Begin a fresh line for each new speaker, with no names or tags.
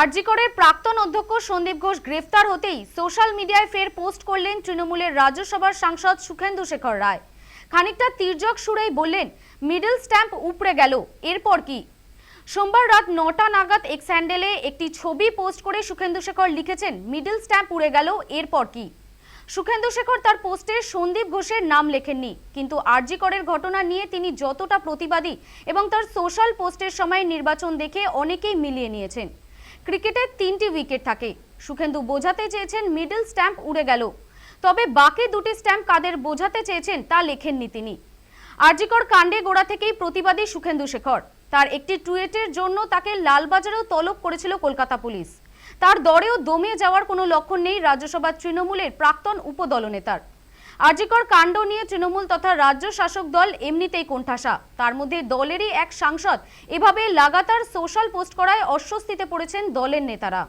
আরজিকরের প্রাক্তন অধ্যক্ষ সন্দীপ ঘোষ গ্রেফতার হতেই সোশ্যাল মিডিয়ায় ফের পোস্ট করলেন তৃণমূলের রাজ্যসভার সাংসদ সুখেন্দু শেখর রায়। খানিকটা তির্যক সুরেই বললেন, মিডল স্ট্যাম্প উপড়ে গেল, এরপর কি? সোমবার রাত নটা নাগাদ এক্স হ্যান্ডেলে একটি ছবি পোস্ট করে সুখেন্দু শেখর লিখেছেন, মিডল স্ট্যাম্প উড়ে গেল, এরপর কি? সুখেন্দু শেখর তার পোস্টে সন্দীপ ঘোষের নাম লেখেননি, কিন্তু আরজি করের ঘটনা নিয়ে তিনি যতটা প্রতিবাদী এবং তার সোশ্যাল পোস্টের সময় নির্বাচন দেখে অনেকেই মিলিয়ে নিয়েছেন। ক্রিকেটের তিনটি উইকেট থাকে। সুখেন্দু বোঝাতে চেয়েছেন মিডল স্ট্যাম্প উড়ে গেল। তবে বাকি দুটি স্ট্যাম্প কাদের বোঝাতে চেয়েছেন তা লেখেননি তিনি। আরজিকর কাণ্ডে গোড়া থেকেই প্রতিবাদী সুখেন্দু শেখর। তার একটি টুইটের জন্য তাকে লালবাজারেও তলব করেছিল কলকাতা পুলিশ। তার দরেও দমে যাওয়ার কোনো লক্ষণ নেই রাজ্যসভার তৃণমূলের প্রাক্তন উপদলনেতার। আরজিকর কাণ্ড নিয়ে তৃণমূল তথা রাজ্য শাসক দল এমনিতেই কোণঠাসা। তার মধ্যে দলেরই এক সাংসদ। এভাবে লাগাতার সোশ্যাল পোস্ট করায় অস্বস্তিতে পড়েছেন দলের নেতারা।